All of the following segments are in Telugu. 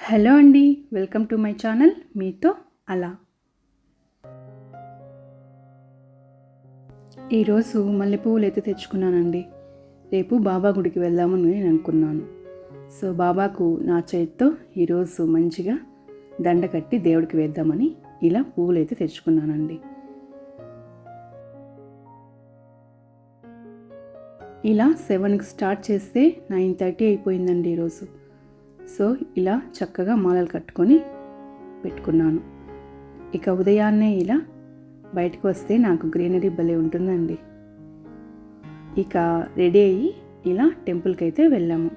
హలో అండి వెల్కమ్ టు మై ఛానల్ మీతో అలా. ఈరోజు మల్లెపువ్వులు అయితే తెచ్చుకున్నానండి. రేపు బాబా గుడికి వెళ్దామని నేను అనుకున్నాను. సో బాబాకు నా చేతితో ఈరోజు మంచిగా దండ కట్టి దేవుడికి వేద్దామని ఇలా పువ్వులు అయితే తెచ్చుకున్నానండి. ఇలా సెవెన్కి స్టార్ట్ చేస్తే నైన్ థర్టీ అయిపోయిందండి ఈరోజు. సో ఇలా చక్కగా మాలలు కట్టుకొని పెట్టుకున్నాను. ఇక ఉదయాన్నే ఇలా బయటకు వస్తే నాకు గ్రీనరీ భలే ఉంటుందండి. ఇక రెడీ అయ్యి ఇలా టెంపుల్కి అయితే వెళ్ళాము.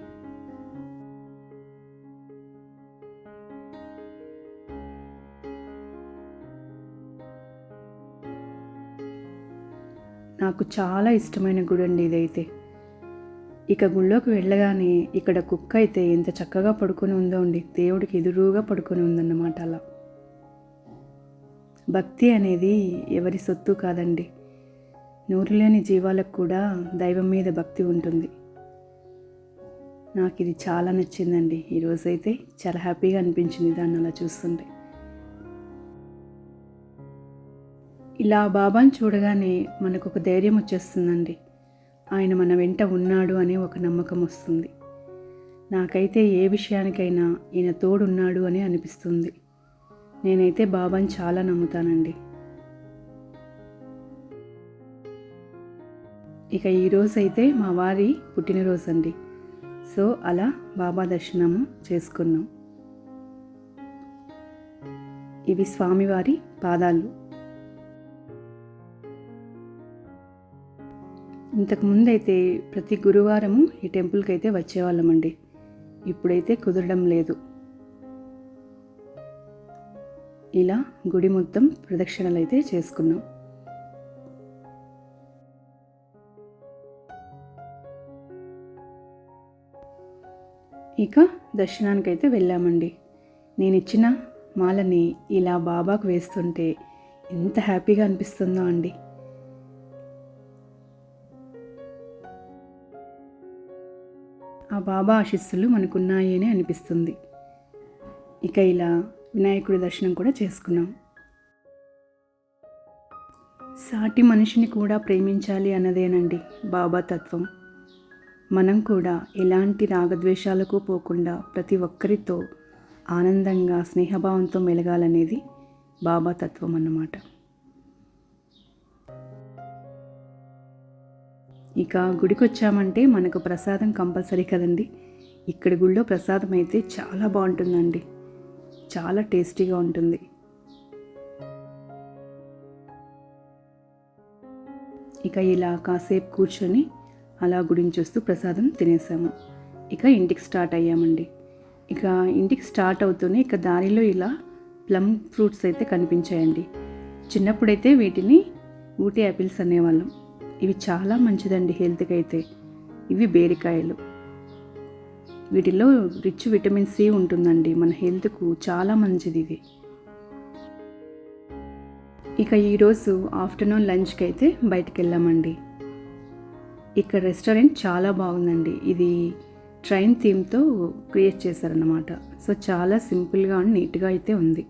నాకు చాలా ఇష్టమైన గుడి అండి ఇదైతే. ఇక గుళ్ళోకి వెళ్ళగానే ఇక్కడ కుక్క అయితే ఎంత చక్కగా పడుకొని ఉందో అండి. దేవుడికి ఎదురుగా పడుకొని ఉందన్నమాట అలా. భక్తి అనేది ఎవరి సొత్తు కాదండి. నూరులేని జీవాలకు కూడా దైవం మీద భక్తి ఉంటుంది. నాకు ఇది చాలా నచ్చిందండి. ఈరోజైతే చాలా హ్యాపీగా అనిపించింది దాన్ని అలా చూస్తుంటే. ఇలా బాబాని చూడగానే మనకు ఒక ధైర్యం వచ్చేస్తుందండి. ఆయన మన వెంట ఉన్నాడు అనే ఒక నమ్మకం వస్తుంది. నాకైతే ఏ విషయానికైనా ఈయన తోడున్నాడు అని అనిపిస్తుంది. నేనైతే బాబాని చాలా నమ్ముతానండి. ఇక ఈరోజు అయితే మా వారి పుట్టినరోజు అండి సో అలా బాబా దర్శనము చేసుకున్నాం. ఇవి స్వామివారి పాదాలు. ఇంతకుముందైతే అయితే ప్రతి గురువారము ఈ టెంపుల్కి అయితే వచ్చేవాళ్ళమండి. ఇప్పుడైతే కుదరడం లేదు. ఇలా గుడి మొత్తం ప్రదక్షిణలు అయితే చేసుకున్నాం. ఇక దర్శనానికైతే వెళ్ళామండి. నేను ఇచ్చిన మాలని ఇలా బాబాకు వేస్తుంటే ఎంత హ్యాపీగా అనిపిస్తుందో అండి. బాబా ఆశీస్సులు మనకున్నాయి అని అనిపిస్తుంది. ఇక ఇలా వినాయకుడి దర్శనం కూడా చేసుకున్నాం. సాటి మనిషిని కూడా ప్రేమించాలి అన్నదేనండి బాబా తత్వం. మనం కూడా ఎలాంటి రాగద్వేషాలకు పోకుండా ప్రతి ఒక్కరితో ఆనందంగా స్నేహభావంతో మెలగాలనేది బాబా తత్వం అన్నమాట. ఇక గుడికి వచ్చామంటే మనకు ప్రసాదం కంపల్సరీ కదండి. ఇక్కడ గుడిలో ప్రసాదం అయితే చాలా బాగుంటుందండి. చాలా టేస్టీగా ఉంటుంది. ఇక ఇలా కాసేపు కూర్చొని అలా గుడిని చూస్తూ ప్రసాదం తినేసాము. ఇక ఇంటికి స్టార్ట్ అయ్యామండి. ఇక ఇంటికి స్టార్ట్ అవుతూనే ఇక దారిలో ఇలా ప్లమ్ ఫ్రూట్స్ అయితే కనిపించాయండి. చిన్నప్పుడైతే వీటిని ఊటీ యాపిల్స్ అనేవాళ్ళం. ఇవి చాలా మంచిదండి హెల్త్కి అయితే. ఇవి బేరికాయలు. వీటిలో రిచ్ విటమిన్ సి ఉంటుందండి. మన హెల్త్కు చాలా మంచిది ఇది ఇక ఈరోజు ఆఫ్టర్నూన్ లంచ్కి అయితే బయటకు వెళ్ళామండి ఇక్కడ రెస్టారెంట్ చాలా బాగుందండి. ఇది ట్రైన్ థీమ్తో క్రియేట్ చేశారన్నమాట. సో చాలా సింపుల్గా నీట్గా అయితే ఉంది.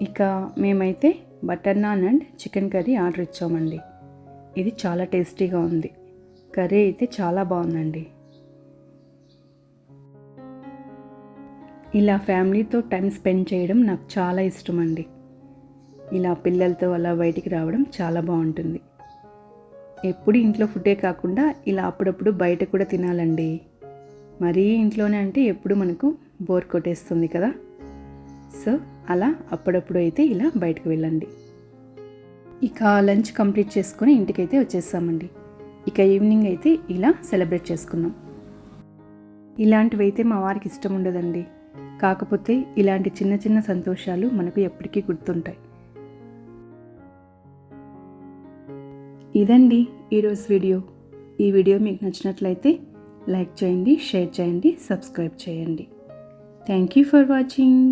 ఇక మేమైతే butter naan and chicken curry order ఇచ్చామండి. ఇది చాలా టేస్టీగా ఉంది. కర్రీ అయితే చాలా బాగుందండి. ఇలా ఫ్యామిలీతో టైం స్పెండ్ చేయడం నాకు చాలా ఇష్టం అండి ఇలా పిల్లలతో అలా బయటికి రావడం చాలా బాగుంటుంది. ఎప్పుడు ఇంట్లో ఫుడ్డే కాకుండా ఇలా అప్పుడప్పుడు బయట కూడా తినాలండి. మరీ ఇంట్లోనే అంటే ఎప్పుడు మనకు బోర్ కొట్టేస్తుంది కదా. సో అలా అప్పుడప్పుడు అయితే ఇలా బయటకు వెళ్ళండి. ఇక లంచ్ కంప్లీట్ చేసుకొని ఇంటికైతే వచ్చేసామండి. ఇక ఈవినింగ్ అయితే ఇలా సెలబ్రేట్ చేసుకున్నాం. ఇలాంటివి అయితే మా వారికి ఇష్టం ఉండదండి. కాకపోతే ఇలాంటి చిన్న చిన్న సంతోషాలు మనకు ఎప్పటికీ గుర్తుంటాయి. ఇదండి ఈరోజు వీడియో. ఈ వీడియో మీకు నచ్చినట్లయితే లైక్ చేయండి షేర్ చేయండి సబ్స్క్రైబ్ చేయండి. Thank you for watching.